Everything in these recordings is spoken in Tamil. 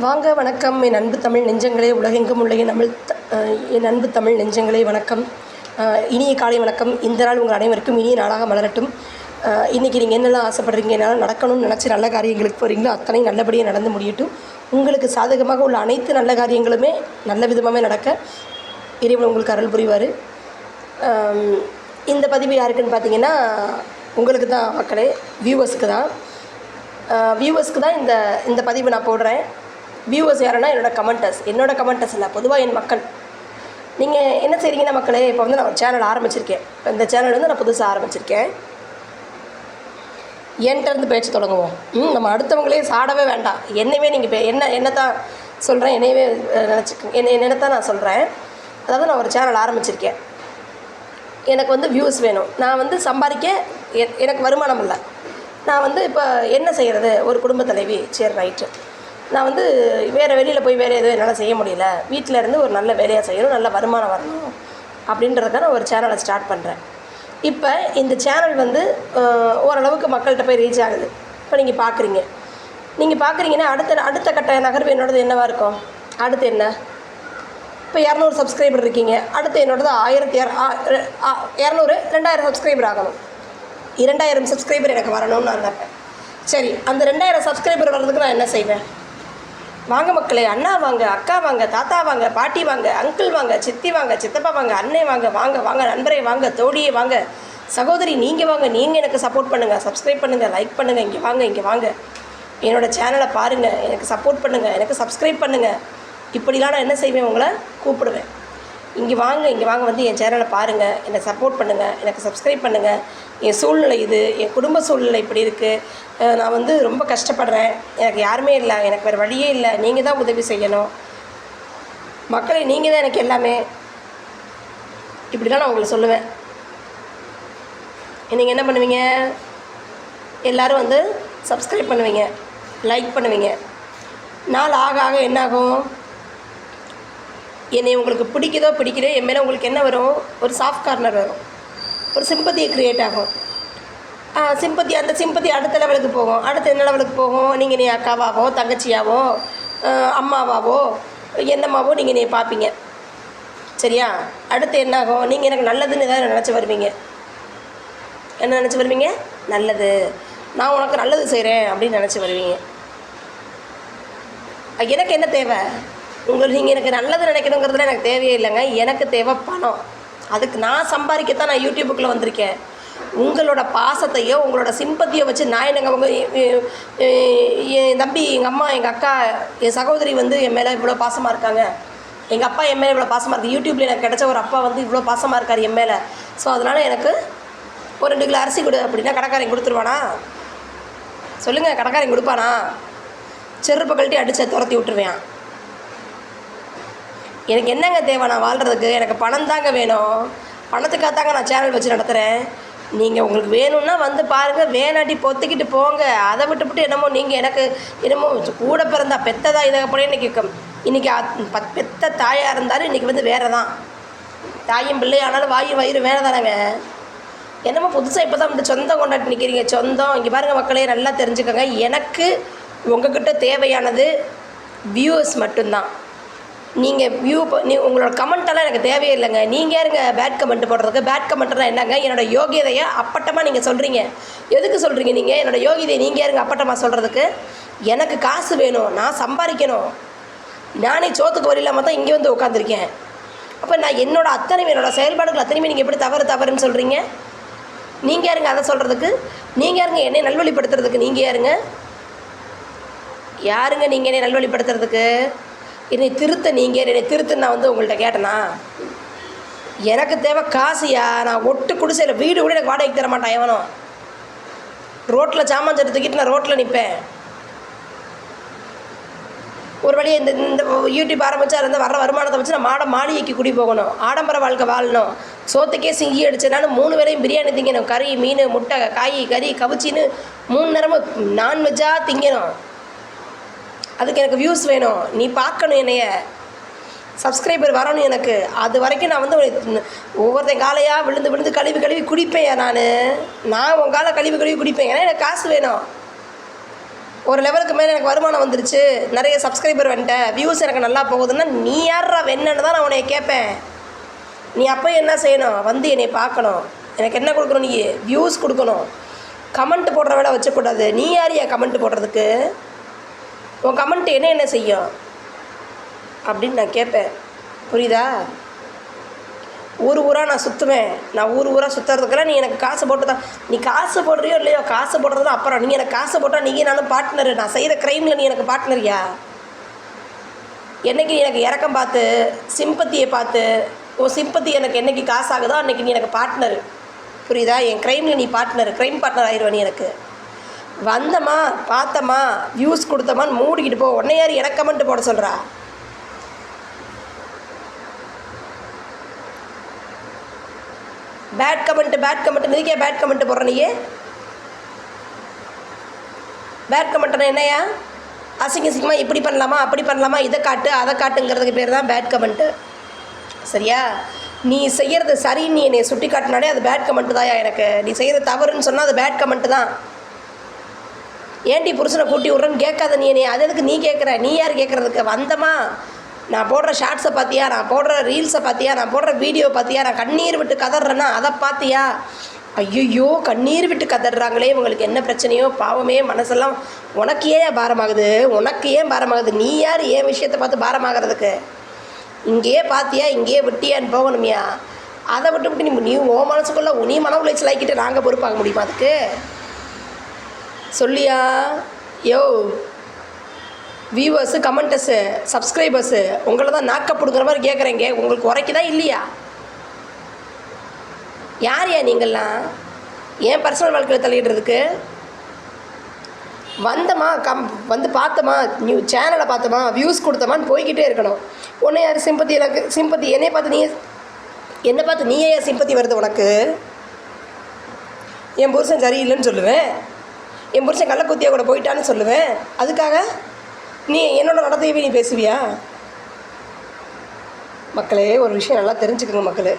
வாங்க வணக்கம். என் அன்பு தமிழ் நெஞ்சங்களே உலகெங்கும் உள்ள என் தமிழ் த- என் அன்பு தமிழ் நெஞ்சங்களே வணக்கம். இனிய காலை வணக்கம். இந்த நாள் உங்கள் அனைவருக்கும் இனிய நாளாக மலரட்டும். இன்றைக்கி நீங்கள் என்னெல்லாம் ஆசைப்படுறீங்க என்னால் நடக்கணும்னு நினச்சி நல்ல காரியங்களுக்கு போகிறீங்களோ அத்தனை நல்லபடியாக நடந்து முடியட்டும். உங்களுக்கு சாதகமாக உள்ள அனைத்து நல்ல காரியங்களுமே நல்ல விதமாகவே நடக்க இறைவன் உங்களுக்கு அருள் புரிவார். இந்த பதிவு யாருக்குன்னு பார்த்தீங்கன்னா உங்களுக்கு தான் மக்களே வியூவர்ஸ்க்கு தான். வியூவர்ஸ்க்கு தான் இந்த இந்த பதிவு நான் போடுறேன். வியூவர்ஸ் யாருன்னா என்னோடய கமெண்டர்ஸ் என்னோட கமெண்டர்ஸ் இல்லை பொதுவாக என் மக்கள். நீங்கள் என்ன செய்கிறீங்கன்னா மக்களே இப்போ வந்து நான் ஒரு சேனல் ஆரம்பிச்சிருக்கேன். இந்த சேனல் வந்து நான் புதுசாக ஆரம்பிச்சிருக்கேன். என்கிட்ட இருந்து பேச்சு தொடங்குவோம். ம் நம்ம அடுத்தவங்களே சாடவே வேண்டாம். என்னையவே நீங்கள் பே என்ன என்ன தான் சொல்கிறேன் என்னையவே நினச்சிக்க என்ன என்ன தான் நான் சொல்கிறேன் அதாவது நான் ஒரு சேனல் ஆரம்பிச்சிருக்கேன். எனக்கு வந்து வியூஸ் வேணும். நான் வந்து சம்பாதிக்க எ- எனக்கு வருமானம் இல்லை. நான் வந்து இப்போ என்ன செய்கிறது ஒரு குடும்ப தலைவி சரி ரைட்டு நான் வந்து வேறு வெளியில் போய் வேறு எதுவும் என்னால் செய்ய முடியல. வீட்டில் இருந்து ஒரு நல்ல வேலையாக செய்யணும் நல்ல வருமானம் வரணும் அப்படின்றதுக்காக நான் ஒரு சேனலை ஸ்டார்ட் பண்ணுறேன் இப்போ இந்த சேனல் வந்து ஓரளவுக்கு மக்கள்கிட்ட போய் ரீச் ஆகுது. இப்போ நீங்கள் பார்க்குறீங்க நீங்கள் பார்க்குறீங்கன்னா அடுத்த அடுத்த கட்ட நகர்வு என்னோடது என்னவாக இருக்கும்? அடுத்து என்ன? இப்போ இரநூறு சப்ஸ்கிரைபர் இருக்கீங்க. அடுத்து என்னோடது ஆயிரத்தி இர- ஆ- ஆ- இரநூறு ரெண்டாயிரம் சப்ஸ்கிரைபர் ஆகணும். இரண்டாயிரம் சப்ஸ்கிரைபர் எனக்கு வரணும்னு நான் நினைப்பேன். சரி அந்த ரெண்டாயிரம் சப்ஸ்கிரைபர் வர்றதுக்கு நான் என்ன செய்வேன்? வாங்க மக்களே அண்ணா வாங்க அக்கா வாங்க தாத்தா வாங்க பாட்டி வாங்க அங்கிள் வாங்க சித்தி வாங்க சித்தப்பா வாங்க அண்ணே வாங்க வாங்க வாங்க நண்பரே வாங்க தோழியே வாங்க. சகோதரி நீங்கள் வாங்க நீங்கள் எனக்கு சப்போர்ட் பண்ணுங்கள் சப்ஸ்கிரைப் பண்ணுங்கள் லைக் பண்ணுங்கள் இங்கே வாங்க இங்கே வாங்க. என்னோட சேனலை பாருங்கள் எனக்கு சப்போர்ட் பண்ணுங்கள் எனக்கு சப்ஸ்கிரைப் பண்ணுங்கள் இப்படிலாம் நான் என்ன செய்வேன் உங்களை? கூப்பிடுவேன். இங்கே வாங்க இங்கே வாங்க வந்து என் சேனலை பாருங்கள் என்னை சப்போர்ட் பண்ணுங்கள் எனக்கு சப்ஸ்கிரைப் பண்ணுங்கள் என் சூழ்நிலை இது என் குடும்ப சூழ்நிலை இப்படி இருக்குது நான் வந்து ரொம்ப கஷ்டப்படுறேன். எனக்கு யாருமே இல்லை எனக்கு வேறு வழியே இல்லை. நீங்கள் தான் உதவி செய்யணும். மக்களை நீங்கள் தான் எனக்கு எல்லாமே. இப்படிலாம் நான் உங்களை சொல்லுவேன். நீங்கள் என்ன பண்ணுவீங்க? எல்லோரும் வந்து சப்ஸ்கிரைப் பண்ணுவீங்க லைக் பண்ணுவீங்க. நாள் ஆக ஆக என்னாகும்? என்னை உங்களுக்கு பிடிக்குதோ பிடிக்கலையோ என் மேலே உங்களுக்கு என்ன வரும்? ஒரு சாஃப்ட் கார்னர் வரும். ஒரு சிம்பத்தியை க்ரியேட் ஆகும். சிம்பத்தி அந்த சிம்பத்தி அடுத்த லெவலுக்கு போகும். அடுத்து என்ன லெவலுக்கு போகும்? நீங்கள் நீ அக்காவாவோ தங்கச்சியாவோ அம்மாவாகவோ அம்மாவாவோ என்னம்மாவோ நீங்கள் நீ பார்ப்பீங்க. சரியா? அடுத்து என்ன ஆகும் நீங்கள் எனக்கு நல்லதுன்னு ஏதாவது நினச்சி வருவீங்க. என்ன நினச்சி வருவீங்க? நல்லது. நான் உனக்கு நல்லது செய்கிறேன் அப்படின்னு நினச்சி வருவீங்க. எனக்கு என்ன தேவை? உங்களுக்கு நீங்கள் எனக்கு நல்லது நினைக்கணுங்கிறதுல எனக்கு தேவையே இல்லைங்க. எனக்கு தேவை பணம். அதுக்கு நான் சம்பாதிக்கத்தான் நான் யூடியூபுக்குள்ளே வந்திருக்கேன். உங்களோட பாசத்தையோ உங்களோட சிம்பத்தியோ வச்சு நான் என்னங்க அவங்க என் தம்பி எங்கள் அம்மா எங்கள் அக்கா என் சகோதரி வந்து என் மேலே இவ்வளோ பாசமாக இருக்காங்க. எங்கள் அப்பா என் மேலே இவ்வளோ பாசமாக இருக்குது யூடியூப்பில் எனக்கு கிடச்ச ஒரு அப்பா வந்து இவ்வளோ பாசமாக இருக்கார் என் மேலே. ஸோ அதனால் எனக்கு ஒரு ரெண்டு கிலோ அரிசி கொடு அப்படின்னா கடைக்காரன் கொடுத்துருவானா? சொல்லுங்கள் கடைக்காரன் கொடுப்பானா? செருப்பை கழட்டி அடித்து துரத்தி விட்டுருவேன். எனக்கு என்னங்க தேவை? நான் வாழ்கிறதுக்கு எனக்கு பணம் தாங்க வேணும். பணத்துக்காக தாங்க நான் சேனல் வச்சு நடத்துகிறேன் நீங்கள் உங்களுக்கு வேணும்னா வந்து பாருங்கள் வேணாட்டி பொத்திக்கிட்டு போங்க. அதை விட்டுவிட்டு என்னமோ நீங்கள் எனக்கு என்னமோ கூட பிறந்தா பெத்ததா இதை போல இன்றைக்கி இன்றைக்கி பத் பெத்த தாயாக இருந்தாலும் இன்றைக்கி வந்து வேறு தான் தாயும் பிள்ளை ஆனாலும் வாயும் வயிறு வேறு தானேங்க என்னமோ புதுசாக இப்போ தான் வந்து சொந்தம் கொண்டாடி நிற்கிறீங்க சொந்தம் இங்கே பாருங்கள் மக்களே நல்லா தெரிஞ்சுக்கோங்க. எனக்கு உங்ககிட்ட தேவையானது வியூவர்ஸ் மட்டும்தான். நீங்கள் வியூ நீ உங்களோட கமெண்ட்டெல்லாம் எனக்கு தேவையே இல்லைங்க. நீங்கள் யாருங்க பேட் கமெண்ட் போடுறதுக்கு? பேட் கமெண்ட்னா என்னங்க? என்னோட யோகியதையை அப்பட்டமாக நீங்கள் சொல்கிறீங்க எதுக்கு சொல்கிறீங்க நீங்கள் என்னோட யோகியதையை நீங்கள் யாருங்க அப்பட்டமாக சொல்கிறதுக்கு எனக்கு காசு வேணும். நான் சம்பாதிக்கணும். நானே சோத்துக்கு வரையில்லாமல் இல்லாமல் தான் இங்கே வந்து உட்காந்துருக்கேன் அப்போ நான் என்னோட அத்தனை என்னோடய செயல்பாடுகள் அத்தனையுமே நீங்கள் எப்படி தவறு தவறுன்னு சொல்கிறீங்க நீங்கள் யாருங்க அதை சொல்கிறதுக்கு நீங்கள் யாருங்க என்னை நல்வழிப்படுத்துறதுக்கு? நீங்கள் யாருங்க? யாருங்க நீங்கள் என்னை நல்வழிப்படுத்துறதுக்கு? என்னை திருத்த நீங்கள் என்னை திருத்த நான் வந்து உங்கள்கிட்ட கேட்டேனா? எனக்கு தேவை காசுயா? நான் ஒட்டு குடிசையில் வீடு கூட எனக்கு வாடகைக்கு தர மாட்டேன் எவனும் ரோட்டில் சாமான் சட்டு தூக்கிட்டு நான் ரோட்டில் நிற்பேன் ஒரு வழியை இந்த இந்த யூடியூப் ஆரம்பிச்சா இருந்தால் வர வருமானத்தை வச்சு நான் மாட மாளிகைக்கு குடி போகணும். ஆடம்பர வாழ்க்கை வாழணும். சோத்துக்கே சிங்கி அடிச்சனாலும் மூணு வேளையும் பிரியாணி திங்கணும். கறி மீன் முட்டை காய் கறி கவிச்சின்னு மூணு நேரமும் நான்வெஜ்ஜாக திங்கணும். அதுக்கு எனக்கு வியூஸ் வேணும். நீ பார்க்கணும் என்னைய. சப்ஸ்கிரைபர் வரணும் எனக்கு. அது வரைக்கும் நான் வந்து ஒரு- ஒவ்வொருத்தன் காலையாக விழுந்து விழுந்து கழுவி கழுவி குடிப்பேன் நான். நான் உன் காலை கழுவி கழுவி குடிப்பேன். ஏன்னா எனக்கு காசு வேணும். ஒரு லெவலுக்கு மேலே எனக்கு வருமானம் வந்துருச்சு. நிறைய சப்ஸ்கிரைபர் வந்துட்டேன் வியூஸ் எனக்கு நல்லா போகுதுன்னா நீ யாரா வேணுன்னு தான் நான் உன்னைய கேட்பேன். நீ அப்போ என்ன செய்யணும்? வந்து என்னை பார்க்கணும். எனக்கு என்ன கொடுக்கணும் நீ? வியூஸ் கொடுக்கணும். கமெண்ட் போடுற வேலை வச்சக்கூடாது. நீ யார் என் கமெண்ட் போடுறதுக்கு? உன் கமெண்ட் என்ன என்ன செய்யும்? அப்படின்னு நான் கேட்பேன். புரியுதா? ஊர் ஊராக நான் சுற்றுவேன் நான் ஊர் ஊராக சுற்றுறதுக்கெல்லாம் நீ எனக்கு காசு போட்டு தான் நீ காசு போடுறியோ இல்லையோ காசு போடுறது தான் அப்புறம். நீ எனக்கு காசு போட்டால் நீ நானும் பார்ட்னர் நான் செய்கிற க்ரைமில் நீ எனக்கு பார்ட்னரியா என்னைக்கு நீ எனக்கு இறக்கம் பார்த்து சிம்பத்தியை பார்த்து உன் சிம்பத்தி எனக்கு என்னைக்கு காசு ஆகுதோ அன்றைக்கி நீ எனக்கு பார்ட்னர் புரியுதா? என் க்ரைமில் நீ பார்ட்னர் க்ரைம் பார்ட்னர் ஆயிடுவ நீ எனக்கு. வந்தமா பார்த்தம்மா வியூஸ் கொடுத்தமான்னு மூடிக்கிட்டு போ உடனே யார் எனக்கு கமெண்ட் போட சொல்கிறா பேட் கமெண்ட் பேட் கமெண்ட் மிதிக்க பேட் கமெண்ட் போடுற நீயே? பேட் கமெண்ட்னா என்னையா அசிங்க அசிங்கமாக இப்படி பண்ணலாமா அப்படி பண்ணலாமா இதை காட்டு அதை காட்டுங்கிறதுக்கு பேர் தான் பேட் கமெண்ட்டு சரியா? நீ செய்கிறது சரின்னு நீ என்னை சுட்டி காட்டினாலே அது பேட் கமெண்ட் தான்யா எனக்கு. நீ செய்கிறது தவறுன்னு சொன்னால் அது பேட் கமெண்ட்டு தான். ஏன்டி புருஷனை கூட்டி விட்றேன்னு கேட்காத நீ என்னை? அது எதுக்கு நீ கேட்குற? நீ யார் கேட்குறதுக்கு? வந்தமா நான் போடுற ஷார்ட்ஸை பார்த்தியா? நான் போடுற ரீல்ஸை பார்த்தியா? நான் போடுற வீடியோ பார்த்தியா? நான் கண்ணீர் விட்டு கதறேன்னா அதை பார்த்தியா? ஐயோ கண்ணீர் விட்டு கதறாங்களே உங்களுக்கு என்ன பிரச்சனையோ? பாவமே மனசெல்லாம் உனக்கு ஏன் பாரமாகுது? உனக்கு ஏன் பாரமாகுது? நீ யார்? ஏன் விஷயத்தை பார்த்து பாரமாகிறதுக்கு? இங்கேயே பார்த்தியா? இங்கேயே விட்டியான்னு போகணுமியா. அதை விட்டு விட்டு நீ நீ ஓ மனசுக்குள்ளே நீ மன உளைச்சல் ஆக்கிட்டு நாங்கள் பொறுப்பாக முடியுமா அதுக்கு? சொல்லியா? யோ வியூவர்ஸு கமெண்டர்ஸு சப்ஸ்கிரைபர்ஸு உங்களை தான் நாக்கப்படுங்கிற மாதிரி கேட்குறேங்க உங்களுக்கு உரைக்குதா இல்லையா? யார் யா நீங்கள்லாம்? ஏன் பர்சனல் வாழ்க்கையில் தலையிடுறதுக்கு வந்தமா கம் வந்து பார்த்தோமா நியூ சேனலை பார்த்தோமா வியூஸ் கொடுத்தோமான்னு போய்கிட்டே இருக்கணும். உன்னை யார் சிம்பத்தி எனக்கு சிம்பத்தி என்னை பார்த்து நீ என்னை பார்த்து நீயே ஏன் சிம்பத்தி வருது உனக்கு? என் புருஷன் சரியில்லைன்னு சொல்லுவேன். என் புருஷன் கள்ளக்குத்தியா கூட போயிட்டான்னு சொல்லுவேன். அதுக்காக நீ என்னோட நடத்தையவே நீ பேசுவியா? மக்களே ஒரு விஷயம் நல்லா தெரிஞ்சுக்கோங்க மக்களே.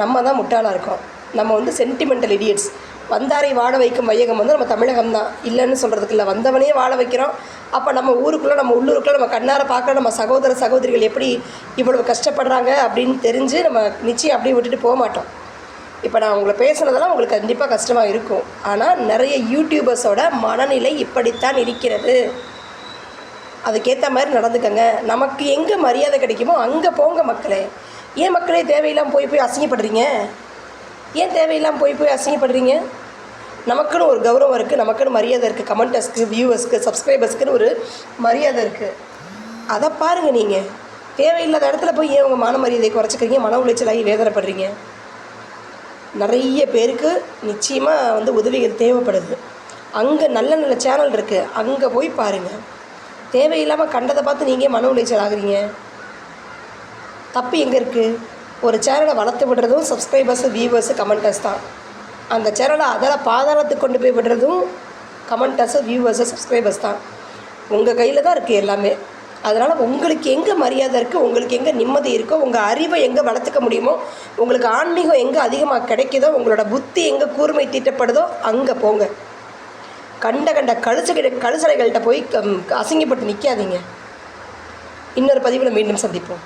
நம்ம தான் முட்டாளாக இருக்கோம். நம்ம வந்து சென்டிமெண்டல் இடியட்ஸ் வந்தாரை வாழ வைக்கும் வையகம் வந்து நம்ம தமிழகம் தான் இல்லைன்னு சொல்கிறதுக்கு இல்லை வந்தவனே வாழ வைக்கிறோம். அப்போ நம்ம ஊருக்குள்ளே நம்ம உள்ளூருக்குள்ளே நம்ம கண்ணார பார்க்குற நம்ம சகோதர சகோதரிகள் எப்படி இவ்வளவு கஷ்டப்படுறாங்க அப்படின்னு தெரிஞ்சு நம்ம நிச்சயம் அப்படியே விட்டுட்டு போக மாட்டோம். இப்போ நான் உங்களை பேசுனதெல்லாம் உங்களுக்கு கண்டிப்பாக கஷ்டமாக இருக்கும். ஆனால் நிறைய யூடியூபர்ஸோட மனநிலை இப்படித்தான் இருக்கிறது. அதுக்கேற்ற மாதிரி நடந்துக்கங்க. நமக்கு எங்கே மரியாதை கிடைக்குமோ அங்கே போங்க மக்களே. ஏன் மக்களே தேவையில்லாமல் போய் போய் அசிங்கப்படுறீங்க? ஏன் தேவையில்லாமல் போய் போய் அசிங்கப்படுறீங்க? நமக்குன்னு ஒரு கௌரவம் இருக்குது நமக்குன்னு மரியாதை இருக்குது கமெண்டர்ஸ்க்கு வியூவர்ஸ்க்கு சப்ஸ்கிரைபர்ஸ்க்குன்னு ஒரு மரியாதை இருக்குது அதை பாருங்கள் நீங்கள் தேவையில்லாத இடத்துல போய் ஏன் உங்கள் மன மரியாதையை குறைச்சிக்கிறீங்க? மன உளைச்சலாகி வேதனைப்படுறீங்க. நிறைய பேருக்கு நிச்சயமாக வந்து உதவிகள் தேவைப்படுது. அங்கே நல்ல நல்ல சேனல் இருக்குது அங்கே போய் பாருங்கள் தேவையில்லாமல் கண்டதை பார்த்து நீங்கள் மன உளைச்சல் ஆகுறீங்க? தப்பு எங்கே இருக்குது ஒரு சேனலை வளர்த்து விடுறதும் சப்ஸ்கிரைபர்ஸு வியூவர்ஸு கமெண்டர்ஸ் தான். அந்த சேனலை அதில் பாதாளத்துக்கு கொண்டு போய் விடுறதும் கமெண்டர்ஸு வியூவர்ஸு சப்ஸ்கிரைபர்ஸ் தான். உங்கள் கையில் தான் இருக்குது எல்லாமே. அதனால் உங்களுக்கு எங்கே மரியாதை இருக்குது உங்களுக்கு எங்கே நிம்மதி இருக்கோ உங்கள் அறிவை எங்கே வளர்த்துக்க முடியுமோ உங்களுக்கு ஆன்மீகம் எங்கே அதிகமாக கிடைக்குதோ உங்களோட புத்தி எங்கே கூர்மை தீட்டப்படுதோ அங்கே போங்க. கண்ட கண்ட கழுசு கழுசடைகள்கிட்ட போய் அசிங்கப்பட்டு நிற்காதீங்க இன்னொரு பதிவில் மீண்டும் சந்திப்போம்.